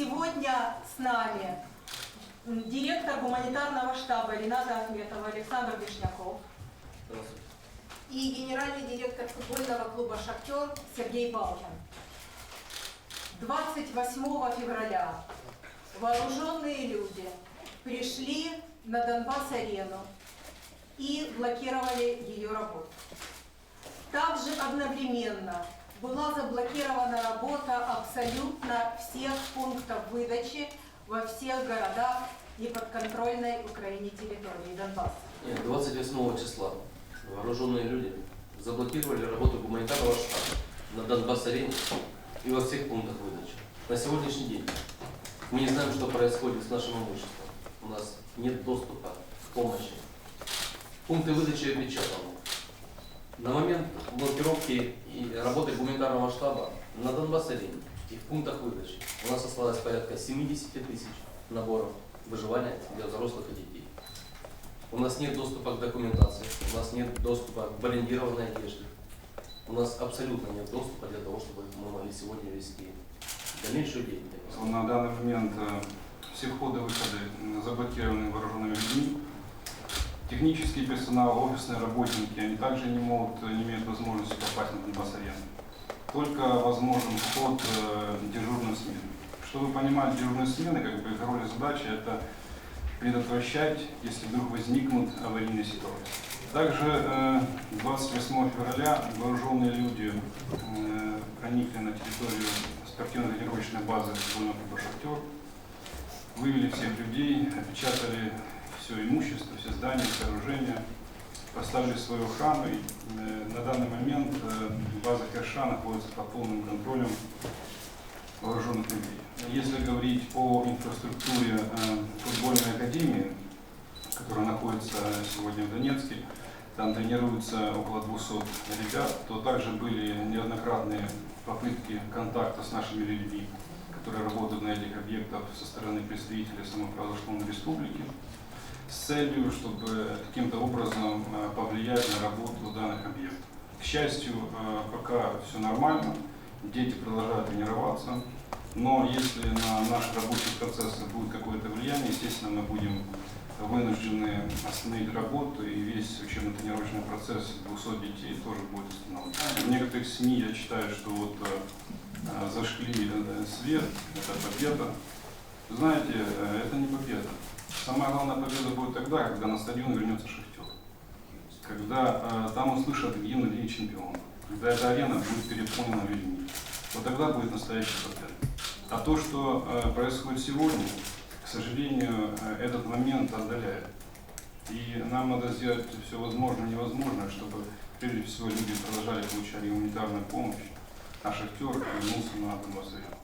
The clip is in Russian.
Сегодня с нами директор гуманитарного штаба Рената Ахметова Александр Вишняков и генеральный директор футбольного клуба «Шахтер» Сергей Балкин. 28 февраля вооруженные люди пришли на Донбасс-арену и блокировали ее работу. Также одновременно была заблокирована работа абсолютно всех пунктов выдачи во всех городах неподконтрольной Украине территории Донбасса. Нет, 28 числа вооруженные люди заблокировали работу гуманитарного штаба на Донбасс-арене и во всех пунктах выдачи. На сегодняшний день мы не знаем, что происходит с нашим имуществом. У нас нет доступа к помощи. Пункты выдачи опечатаны. На момент блокировки и работы гуманитарного штаба на Донбасс-арене и в пунктах выдачи у нас осталось порядка 70 тысяч наборов выживания для взрослых и детей. У нас нет доступа к документации, у нас нет доступа к брендированной одежде. У нас абсолютно нет доступа для того, чтобы мы могли сегодня вести дальнейшую деятельность. На данный момент э, все входы-выходы м, заблокированы вооруженными. Технический персонал, офисные работники, они также не могут, э, не имеют возможности попасть на Донбасс-арену. Только возможен вход э, дежурным смен. Чтобы вы понимали, дежурные смены, как бы их роль и задача, это предотвращать, если вдруг возникнут аварийные ситуации. Также э, 28 февраля вооруженные люди э, проникли на территорию спортивно-тренировочной базы футбольного клуба «Шахтер», вывели всех людей, опечатали все имущество, все здания, сооружения, поставили свою охрану. И, э, на данный момент э, база Керша находится под полным контролем вооруженных людей. Если говорить о инфраструктуре э, футбольной академии, которая находится сегодня в Донецке, там тренируются около 200 ребят, то также были неоднократные попытки контакта с нашими людьми, которые работают на этих объектах со стороны представителей самопровозглашенной республики, с целью, чтобы каким-то образом э, повлиять на работу данных объектов. К счастью, э, пока все нормально, дети продолжают тренироваться, но если на наши рабочие процессы будет какое-то влияние, естественно, мы будем вынуждены остановить работу, и весь учебно-тренировочный процесс 200 детей тоже будет остановлен. В некоторых СМИ я читаю, что вот э, зажгли э, свет, это победа. Знаете, это не победа. Самая главная победа будет тогда, когда на стадион вернется шахтер. Когда э, там услышат гимн Лиги Чемпионов. Когда эта арена будет переполнена людьми. Вот тогда будет настоящая победа. А то, что э, происходит сегодня, к сожалению, э, этот момент отдаляет. И нам надо сделать все возможное и невозможное, чтобы прежде всего люди продолжали получать гуманитарную помощь, а шахтер вернулся на Донбасс-арену.